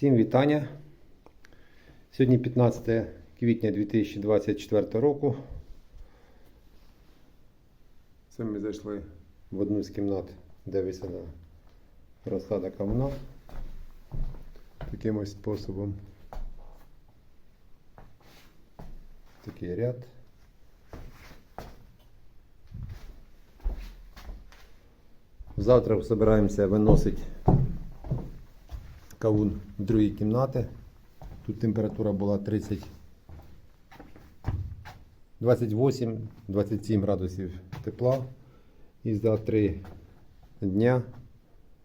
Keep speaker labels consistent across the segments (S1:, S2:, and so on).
S1: Всім вітання. Сьогодні 15 квітня 2024 року. Це ми зайшли в одну з кімнат, де висадена розсада кавуна. Таким ось способом. Такий ряд. Завтра збираємося виносити кавун в другій кімнати. Тут температура була 30, 28-27 градусів тепла. І за 3 дня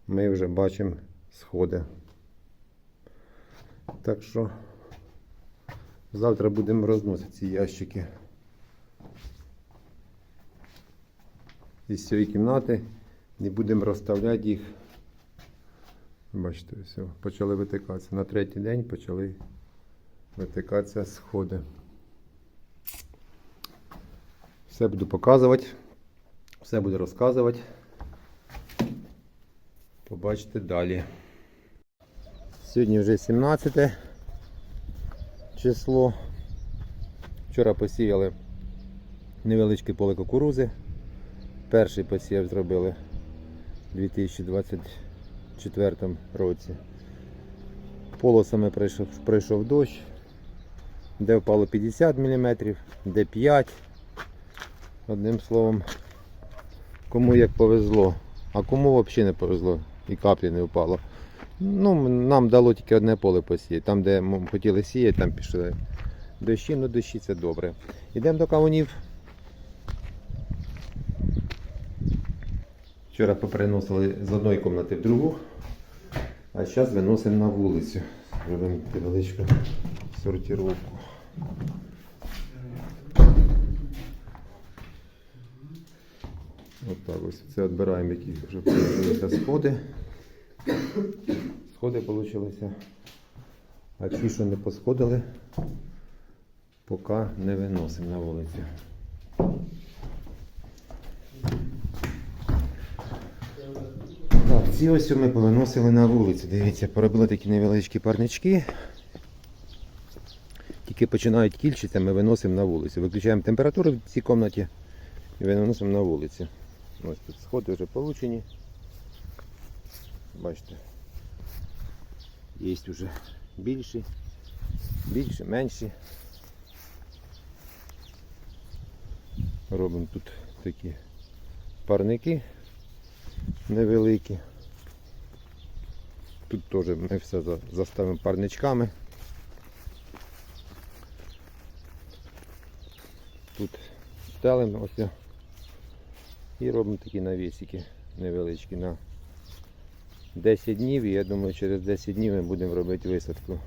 S1: ми вже бачимо сходи. Так що завтра будемо розносити ці ящики із цієї кімнати і будемо розставляти їх. Бачите, все, почали витикатися. На третій день почали витикатися сходи. Все буду показувати, все буду розказувати. Побачите далі. Сьогодні вже 17 число. Вчора посіяли невеличке поле кукурузи. Перший посів зробили 2020. 2004 році. Полосами прийшов, прийшов дощ, де впало 50 мм, де 5 Одним словом, кому як повезло, а кому взагалі не повезло і каплі не впало. Ну, Нам дало тільки одне поле посіяти. Там, де ми хотіли сіяти, там пішли дощі, ну дощі це добре. Йдемо до кавунів. Вчора попереносили з одної кімнати в другу, а зараз виносимо на вулицю. Робимо невеличку сортировку. Отак ось це відбираємо, які вже вийшли сходи. Сходи вийшли. А ті, що не посходили, поки не виносимо на вулицю. Так, ці ось ми повиносили на вулицю. Дивіться, поробили такі невеличкі парнички. Тільки починають кільчитися, ми виносимо на вулицю. Виключаємо температуру в цій кімнаті і виносимо на вулицю. Ось тут сходи вже получені. Бачите. Є вже більші, більші, менші. Робимо тут такі парники невеликі. Тут теж ми все заставимо парничками. Тут стелимо ось і робимо такі навісики невеличкі на 10 днів і я думаю через 10 днів ми будемо робити висадку.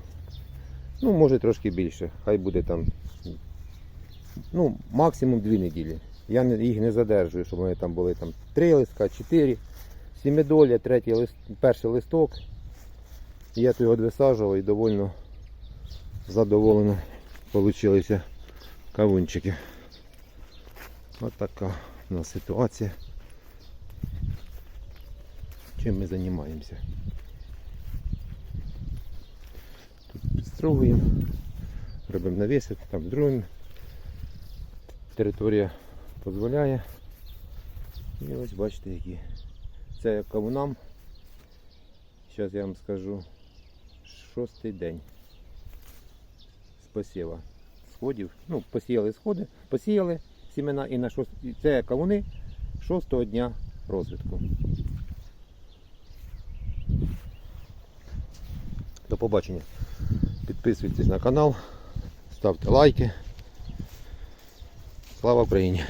S1: Ну, може трошки більше, хай буде там ну, максимум 2 неділі. Я їх не задержую, щоб вони там були там 3 листка, 4, сімидоля, третій лист, перший листок. Я тут його висаджував і довольно задоволено получилися кавунчики. Ось така у нас ситуація. Чим ми займаємося. Тут підстругуємо, робимо навіси, там другим. Територія дозволяє. І ось бачите які. Це як кавунам. Зараз я вам скажу шостий день з посіва сходів. Ну, посіяли сходи, посіяли сімена і на шост... це кавуни шостого дня розвитку. До побачення. Підписуйтесь на канал, ставте лайки. Слава Україні!